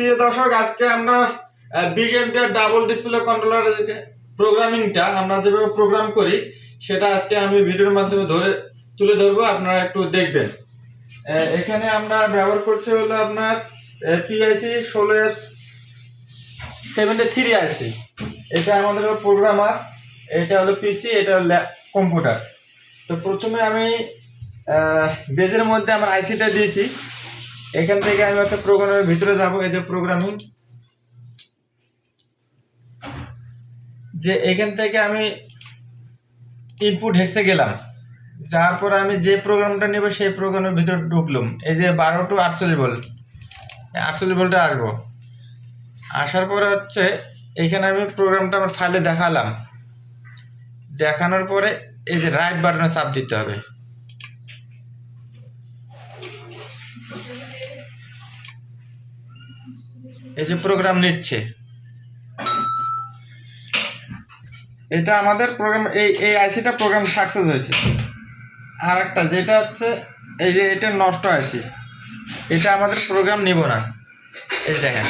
প্রিয় দর্শক, আজকে আমরা বিজেপিআর ডাবল ডিসপ্লে কন্ট্রোলার প্রোগ্রামিংটা আমরা যেভাবে প্রোগ্রাম করি, সেটা আজকে আমি ভিডিওর মাধ্যমে ধরে, তুলে ধরবো, আপনারা একটু দেখবেন। এখানে আমরা ব্যবহার করছি হলো আপনার পিআইসি ষোলো সেভেন্টি থ্রি আইসি এটা আমাদের প্রোগ্রামার এটা হলো পিসি এটা কম্পিউটার তো প্রথমে আমি বেজের মধ্যে আমার আইসিটা দিয়েছি। এখান থেকে আমি একটা প্রোগ্রামের ভিতরে যাব, এই যে প্রোগ্রামিং যে এখান থেকে আমি ইনপুট হেক্সে গেলাম। যাওয়ার পর আমি যে প্রোগ্রামটা নেব, সেই প্রোগ্রামের ভিতরে ঢুকলাম। এই যে বারো টু আটচল্লিশ ভোল্ট আটচল্লিশ ভোল্টে আসব। আসার পরে হচ্ছে এইখানে আমি প্রোগ্রামটা আমার ফাইলে দেখালাম। দেখানোর পরে এই যে রাইট বাটনে চাপ দিতে হবে। এই যে প্রোগ্রাম নিচ্ছে। এটা আমাদের প্রোগ্রাম এই এই আইসিটা প্রোগ্রাম সাকসেস হয়েছে। আর একটা যেটা হচ্ছে, এই যে এটা নষ্ট আইসি এটা আমাদের প্রোগ্রাম নিব না। এই দেখেন।